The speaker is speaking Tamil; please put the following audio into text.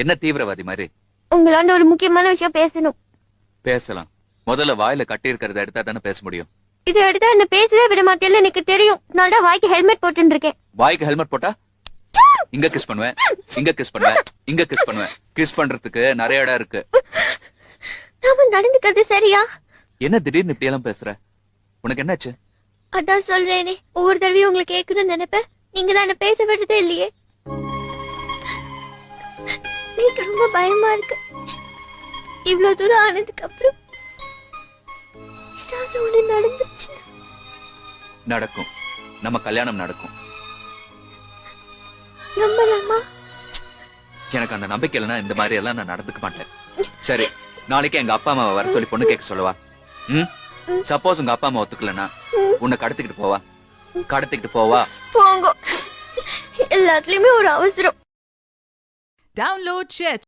என்ன தீவிரவாதி மாதிரி? உங்களாண்ட ஒரு முக்கியமான விஷயம் பேசணும். பேசலாம். முதல்ல வாயில கட்டி இருக்கிறத எடுத்தா தானே பேச முடியும். இதை எடுத்தா என்ன பேசவே விட மாட்டேன்னு எனக்கு தெரியும். நான் தான் வாய்க்கு ஹெல்மெட் போட்டுன்னு இருக்கேன். வாய்க்கு ஹெல்மெட் போட்டா? இங்க கிஸ் பண்ணுவேன். இங்க கிஸ் பண்ணுவேன். இங்க கிஸ் பண்ணுவேன். கிஸ் பண்றதுக்கு நிறைய இடம் இருக்கு. நாம நடந்துக்கிறது சரியா? என்ன திடீர்னு இப்படி எல்லாம் பேசுற? உனக்கு என்னாச்சு? அதான் சொல்றேனே. ஒவ்வொரு தடவையும் உங்களை கேட்கணும்னு நினைப்பேன். நீங்க தான் என்ன பேச விடுறதே இல்லையே. எனக்கு ரொம்ப பயமா இருக்கு. இவ்வளவு தூரம் ஆனதுக்கு அப்புறம் ஏதாவது ஒண்ணு நடந்துருச்சு நடக்கும். நம்ம கல்யாணம் நடக்கும். நம்பலாமா? எனக்கு அந்த நம்பிக்கை இல்லைன்னா இந்த மாதிரி எல்லாம் நான் நடந்துக்க மாட்டேன். சரி நாளைக்கு எங்க அப்பா அம்மாவை வர சொல்லி பொண்ணு கேட்க சொல்லவா? ம்? சப்போஸ் உங்க அப்பா அம்மா ஒத்துக்கலன்னா உன்னை கடத்திக்கிட்டு போவா? கடத்திக்கிட்டு போவா? போங்க. எல்லாத்துலயுமே ஒரு அவசரம். Download Chat.